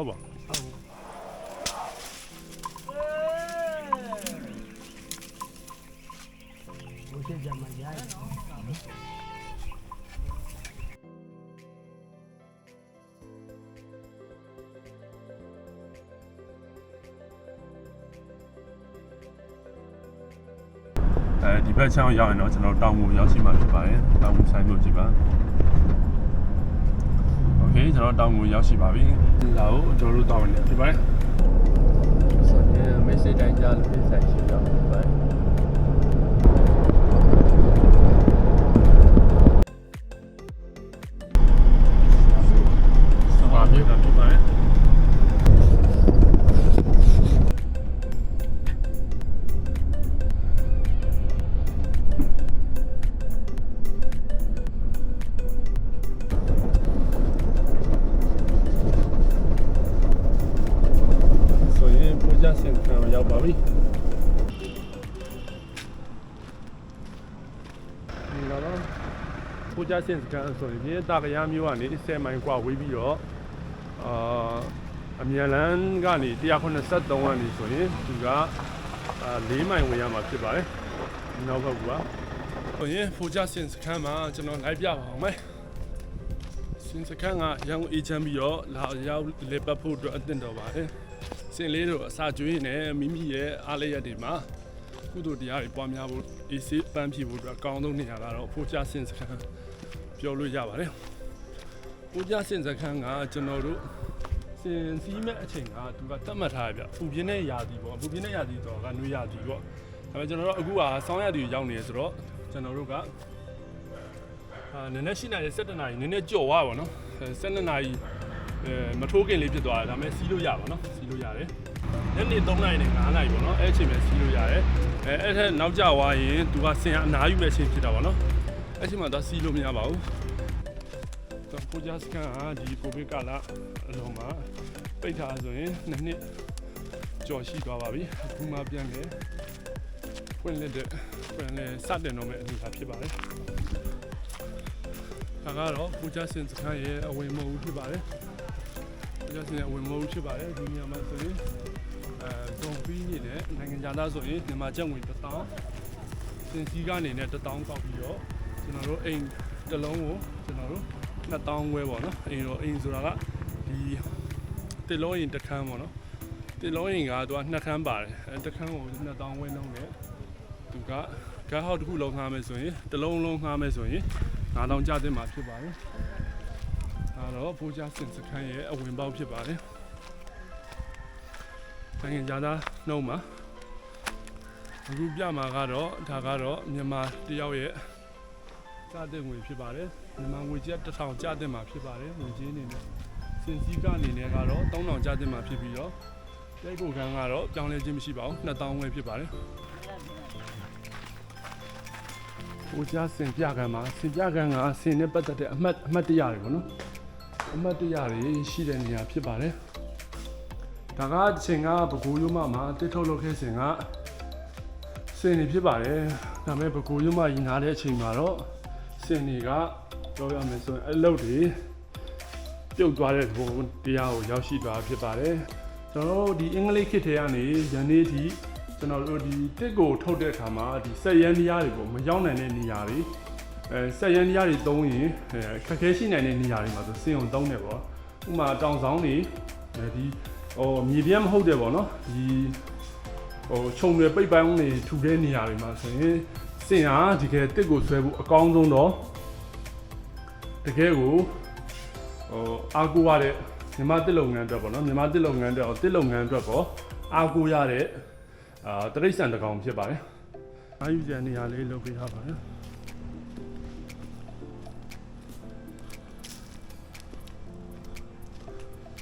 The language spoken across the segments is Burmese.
ဟုတ်ပါဟုတ်ဘုရားကြမှာရတယ်အဲဒီဘက်ချောင်းရောက်ရင်တော့ကျွန် โอเคကျွန်တော်တောင်ငူရောက်ရှိပါပြီလာဦးကျွန်တော်တို့တောင်းနေဖြစ်ပါတယ် ဆိုရင်မေ့ဆေ့တိုင်းကြားလို့ပြန်ဆိုင်ရှိတော့ ပူဇာစင်ခံဆိုရင်တာကရမျိုးကနေ10မိုင်กว่าဝေးပြီးတော့အာအမြန်လန်းကနေ183ကနေဆိုရင်သူကအာ4မိုင်ဝင်ရမှာဖြစ်ပါတယ်ဒီနောက်ဘက်ကဆိုရင်ပူဇာစင်ခံမှာကျွန်တော်လိုက်ပြပါအောင်မယ်စင်စကန်ကရောင်းအေးချမ်းပြီးတော့လာရောက်လေပတ်ဖို့အတွက်အသင့်တော်ပါတယ် စင်လေးတို့အစာကျွေးနေမိမိရဲ့အားလျက်တွေမှာ ကုသိုလ်တရားတွေပွားများဖို့အေးဆေးပန်းဖြေဖို့အတွက်အကောင်းဆုံးနေရာကတော့ဖိုးချစင်စခန်းပြောလို့ရပါတယ်။ဖိုးချစင်စခန်းကကျွန်တော်တို့စင်စည်းမဲ့အချိန်ကသူကတတ်မှတ်ထားရပြပူပြင်းတဲ့ယာတီပေါ့ပူပြင်းတဲ့ယာတီတော့ကနွေယာတီပေါ့ဒါပေမဲ့ကျွန်တော်တို့အခုကဆောင်းယာတီရောက်နေဆိုတော့ကျွန်တော်တို့ကအာနည်းနည်းရှိနိုင်တဲ့7နာရီနည်းနည်းကြော်သွားပါတော့7နာရီအဲမထိုးခင်လေးဖြစ်သွားတယ်ဒါပေမဲ့စီးလို့ရပါတော့စီးလို့ရတယ် ညနေ3နာရီနဲ့9နာရီပေါ့နော်အဲ့အချိန်ပဲစီးလို့ရတယ်အဲအဲ့ထက်နောက်ကျသွားရင်သူကဆင်အနားယူမဲ့အချိန်ဖြစ်တာပေါ့နော်အဲ့အချိန်မှာတော့စီးလို့မရပါဘူးတော့ပူဂျာစကန်ကဒီကိုဗစ်ကာလအလုံးမှာပိတ်ထားဆိုရင်နှစ်နှစ်ကြော်ရှိသွားပါပြီအခုမှပြန်လေဖွင့်လက်တဲ့ဖွင့်လေစတင်တော့မဲ့အနေအထားဖြစ်ပါတယ်ဒါကတော့ပူဂျာစင်စကန်ရဲ့အဝင်မဟုတ်ဘူးဖြစ်ပါတယ်ကျစနေဝင်မိုးဖြစ်ပါတယ်ဒီနေရာမှာဆိုရင် အဲဇွန်ပြီးနေတဲ့နိုင်ငံသားဆိုရင်မြန်မာကျပ်ငွေ1000စင်စီကနေနဲ့1000ကောက်ပြီးတော့ကျွန်တော်တို့အိမ်တစ်လုံးကိုကျွန်တော်တို့2000ဝဲပေါ့နော်အိမ်တော့အိမ်ဆိုတာကဒီတစ်လုံးအိမ်တစ်ခန်းပေါ့နော်တစ်လုံးအိမ်ကသူကနှစ်ခန်းပါတယ်အဲတစ်ခန်းကို2000ဝဲနှုန်းနဲ့သူကဂတ်ဟောက်တစ်ခုလုံးငှားမယ်ဆိုရင်တစ်လုံးလုံးငှားမယ်ဆိုရင်9000ကျတင်မှာဖြစ်ပါတယ်ဒါတော့ပူဂျာစင်စခန်းရဲ့အဝင်ပေါက်ဖြစ်ပါတယ်။ နိုင်ငံခြားသားနှုံးမှာအခုပြမှာကတော့ဒါကတော့မြန်မာတယောက်ရဲ့စတဲ့ငွေဖြစ်ပါတယ်။မြန်မာငွေကျပ်တစ်ထောင်ကျတဲ့မှာဖြစ်ပါတယ်ငွေကြေးအနေနဲ့စင်စည်းကအနေနဲ့ကတော့3000ကျတဲ့မှာဖြစ်ပြီးတော့တိုက်ကိုခန်းကတော့ပြောင်းလဲခြင်းမရှိပါဘူး2000ဝယ်ဖြစ်ပါတယ်။ပူဂျာစင်ပြကံမှာစင်ပြကံကစင်နဲ့ပတ်သက်တဲ့အမှတ်အမှတ်တရတွေပေါ့နော်။အမတ်တရတွေရှိတဲ့နေရာဖြစ်ပါတယ်။ ဒါကတစ်ချိန်ကဘကိုးရုံးမမှာတစ်ထုတ်လုပ်ခဲ့စဉ်ကစင်နေဖြစ်ပါတယ်။ဒါပေမဲ့ဘကိုးရုံးမကြီးနားတဲ့အချိန်မှာတော့စင်တွေကပြောရမယ်ဆိုရင်အလုပ်တွေပြုတ်သွားတဲ့ဘုံတရားကိုရောက်ရှိသွားဖြစ်ပါတယ်။ကျွန်တော်တို့ဒီအင်္ဂလိပ်ခေတ်ထဲကနေယနေ့ထိကျွန်တော်တို့ဒီတစ်ကိုထုတ်တဲ့အခါမှာဒီစက်ရန်တရားတွေကိုမရောက်နိုင်တဲ့နေရာတွေအဲဆက်ရန်တရားတွေသုံးရင်အဲခက်ခဲရှိနိုင်တဲ့နေရာတွေမှာဆိုစင်ုံသုံးတယ်ပေါ့ဥပမာတောင်ဆောင်တွေအဲဒီ ဟိုမြေပြန့်မဟုတ်တယ်ပေါ့နော်ဒီဟိုခြုံတွေပိတ်ပိုင်းတွေထူတဲ့နေရာတွေမှာဆိုရင်စင်ဟာဒီကဲတစ်ကိုဆွဲဖို့အကောင်းဆုံးတော့တကယ်ကိုဟိုအားကိုးရတဲ့မြန်မာတစ်လုပ်ငန်းအတွက်ပေါ့နော်မြန်မာတစ်လုပ်ငန်းအတွက်တစ်လုပ်ငန်းအတွက်ပေါ့အားကိုးရတဲ့အာတရိတ်ဆန်တစ်ကောင်ဖြစ်ပါတယ်အားယူစရာနေရာလေးလုပ်ပေးထားပါတယ်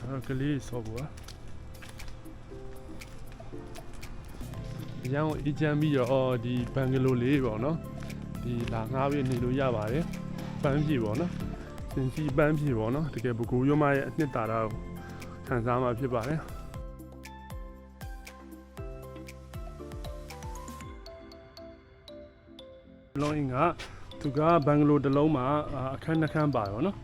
အဲ့ကလေးဆော့ဘူး อ่ะဒီကြောင်အကြမ်းပြီးတော့ဒီဘန်ဂလိုလေးပေါ့နော်ဒီလာငားပြီးနေလို့ရပါတယ်ပန်းပြေပေါ့နော်စင်စီပန်းပြေပေါ့နော်တကယ်ဘကူရွမရဲ့အနှစ်သာရကိုခံစားမှာဖြစ်ပါတယ်လောင်းကသူကဘန်ဂလိုတစ်လုံးမှာအာအခန်းနှစ်ခန်းပါရောနော်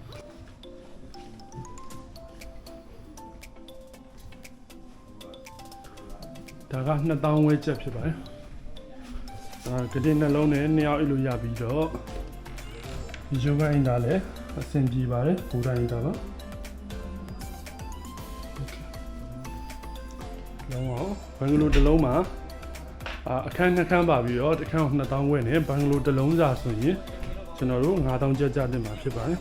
ဒါက2000ဝဲချက်ဖြစ်ပါတယ်ဒါကလေးနှလုံးနဲ့နှစ်ယောက်အိတ်လို့ရပြီးတော့ဒီယောဂအင်တာလည်းအဆင်ပြေပါတယ်ဘူတိုင်းအင်တာပါလုံးအောင်ဘင်္ဂလိုတစ်လုံးမှာအာအခန်းနှစ်ခန်းပါပြီးတော့တစ်ခန်းကို2000ဝဲနဲ့ဘင်္ဂလိုတစ်လုံးစာဆိုရင်ကျွန်တော်တို့9000ကျပ်ကျတင်မှာဖြစ်ပါတယ်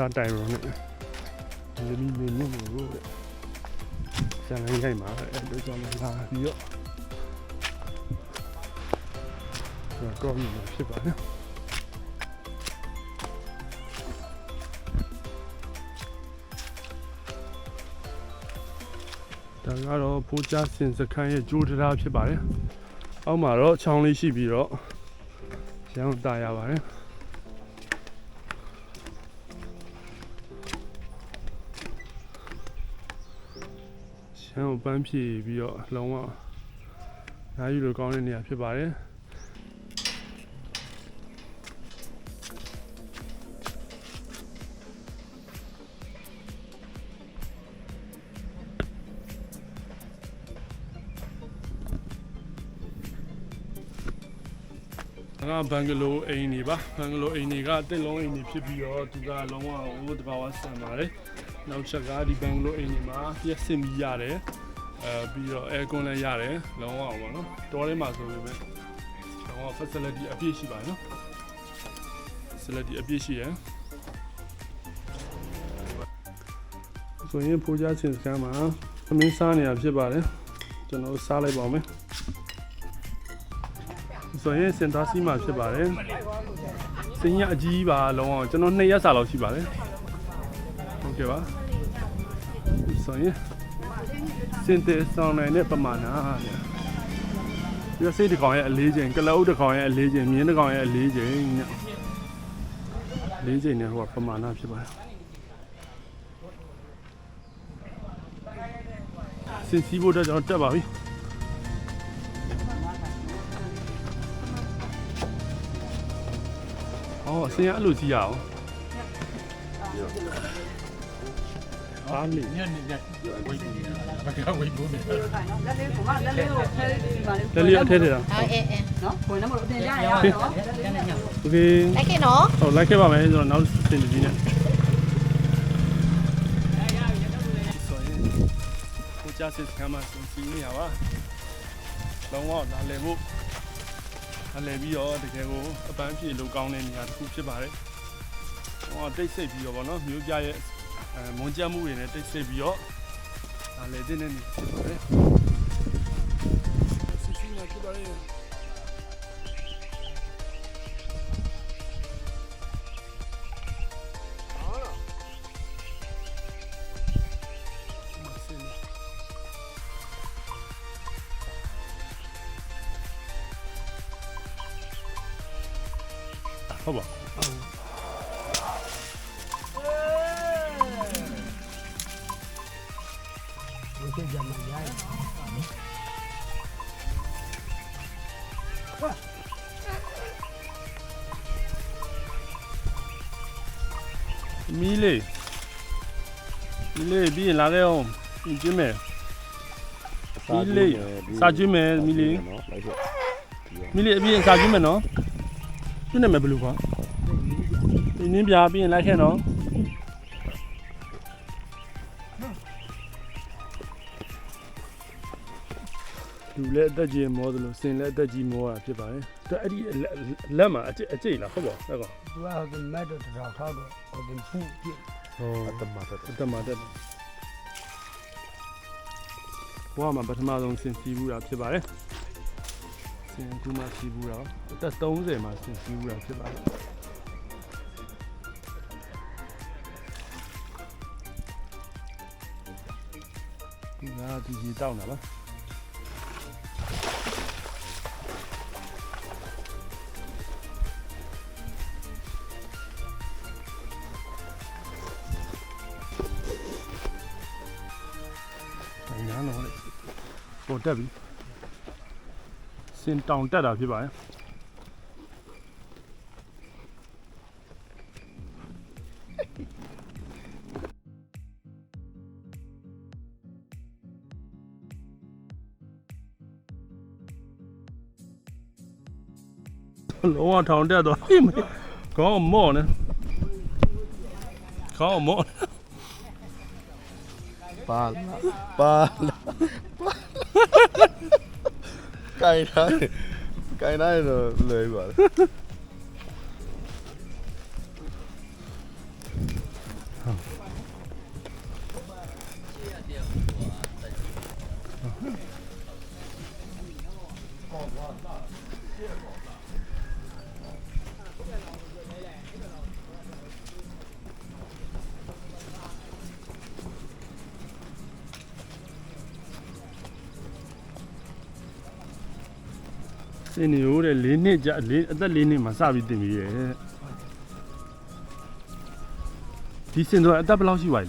မင်းသားတိုင်ရောနဲ့ဒီမီမင်းညမို့လို့တဲ့ဆန်လိုင်းရိုက်မှာအဲ့လိုကြောင့်လာပြီးတော့တော့မြင်မှာဖြစ်ပါတယ်ဒါကတော့ဖိုးချစင်စခန်းရဲ့ဂျိုးတရားဖြစ်ပါတယ်အောက်မှာတော့ချောင်းလေးရှိပြီးတော့ရမ်းတာရပါတယ် ရှမ်းကိုပန်းဖြည့်ပြီးတော့လုံးဝအားယူလို့ကောင်းတဲ့နေရာဖြစ်ပါတယ်ဒါကဘန်ဂလိုအိမ်နေပါဘန်ဂလိုအိမ်တွေကတစ်လုံးအိမ်နေဖြစ်ပြီးတော့သူကလုံးဝဟိုတဘာဝဆန်ပါတယ် နောက်ချက်ကဒီဘန်ဂလိုအိမ်တွေမှာပြည့်စင်ပြီးရတယ်အဲပြီးတော့အဲကွန်လည်းရတယ်လုံးဝပါနော်တောထဲမှာဆိုပေမဲ့လုံးဝ facility အပြည့်ရှိပါတယ်နော် facility အပြည့်ရှိတယ်ဆိုရင်ဖိုးကြားချင်းစကန်မှာသမင်းစားနေရဖြစ်ပါတယ်ကျွန်တော်စားလိုက်ပါဦးမယ်ဆိုရင်စင်သားစီမှာဖြစ်ပါတယ်စင်ရအကြီးပါလုံးအောင်ကျွန်တော်2ရက်စာလောက်ရှိပါတယ်ဟုတ် ကဲ့ပါဆိုရင်စင်တဲ့ဆောင်နိုင်တဲ့ပမာဏတဲ့ဒီစိတ်တစ်ကောင်ရဲ့အလေးချိန်ကလအုပ်တစ်ကောင်ရဲ့အလေးချိန်မြင်းတစ်ကောင်ရဲ့အလေးချိန်နဲ့လေးချိန်နဲ့ဟိုကပမာဏဖြစ်ပါတယ်စင်စီဖို့တော့ကျွန်တော်တက်ပါပြီအော်အစင်ရအဲ့လိုကြည့်ရအောင် အားလေး ညနေညဝိတ်နေတာဘကဝိတ်ဘူးနေ လက်လေးကမလက်လေးကိုဖဲဒီပါလေ တလီအထဲထဲတာ အဲအဲအဲ နော်ကိုယ်နမလို့တင်ကြရအောင်နော် โอเค လိုက်ခဲ့နော် ဟုတ်လိုက်ခဲ့ပါမယ်ကျွန်တော်နောက်စင်ကြီးနဲ့ဆိုရင်ကိုကြားစစ်ကမ်းမှာစင်စီနေရပါလုံးဝလာလည်ဖို့လာလည်ပြီးတော့တကယ်ကိုအပန်းဖြေလို့ကောင်းတဲ့နေရာတစ်ခုဖြစ်ပါတယ်ဟောတိတ်ဆိတ်ပြီးတော့ဗောနော်မြို့ပြရဲ့အဲ မွန်ကြမှုတွေနဲ့တိတ်ဆိတ်ပြီးတော့လာလည်တဲ့နေနေဖြစ်ပါတယ်စစ်စီနေဖြစ်ပါတယ်ဟု တ်ပါဒီကြကြမှာရရမီးလေးမီးလေးပြီးရင်လာခဲ့အောင်ပြင်ကျင်းမယ်မီးလေးစာကျင်းမယ်မီးလေးမီးလေးအပြင်စာကျင်းမယ်နော်ကျင်းနေမယ်ဘယ်လိုကွာဒီနင်းပြပြီးရင်လိုက်ခဲ့နော် လူလည်းအသက်ကြီးမောတယ်လို့စင်လည်းအသက်ကြီးမောတာဖြစ်ပါတယ်။ဒါအဲ့ဒီလက်မှာအကျအကျိတ်လားဟုတ်ပါဟုတ်ကောသူကဟိုမက်တော့တောက်ထောက်တော့ဟိုဖူးပြဟုတ်အတမတက်အတမတက်ဘဝမှာပထမဆုံးဆင်စီးဘူးတာဖြစ်ပါတယ်ဆင်ကူမှစီးဘူးတာအသက်30မှာဆင်စီးဘူးတာဖြစ်ပါတယ်ဒီကဒီကြီးတောင်းတာပါ ပေါ်တက်ပြီစင်တောင်တက်တာဖြစ်ပါတယ်လုံးဝထောင်တက်သွားပြီမေခေါင်းမော့နေခေါင်းမော့ပါလာပါလာ ကိုင်ထားတယ် စင်နေရိုးတဲ့၄နှစ်ကြာ၄အသက်၄နှစ်မှာစပြီးတင်ပြီးရဲ့ဒီစင်တော့အသက်ဘယ်လောက်ရှိပါလဲ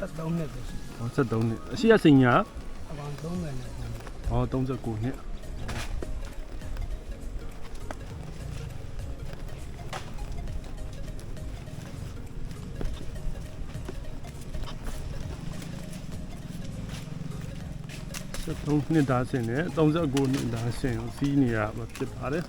73နှစ်ပဲရှိဟော73နှစ်အရှိရစင်ညာအကောင်30နဲ့ဟော39နှစ် 73နှစ်သားစင်နဲ့39နှစ်သားစင်ကိုစီးနေရမှာဖြစ်ပါတယ်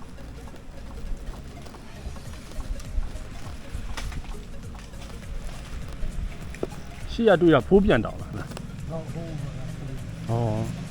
ရှိရတွေ့ရဖိုးပြန်တောင်းလားဟောဟိုးပါလားဟော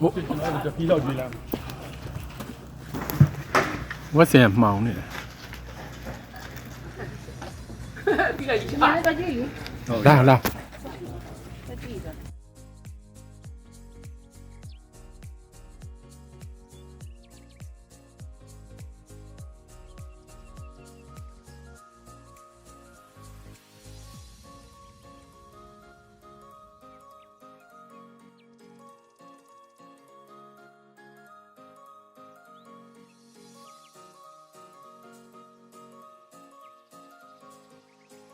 ဟုတ်ကျွန်တော်တို့ပြီးတော့ကြည့်လိုက်ဝက်စင်မှောင်နေတယ်လာလာ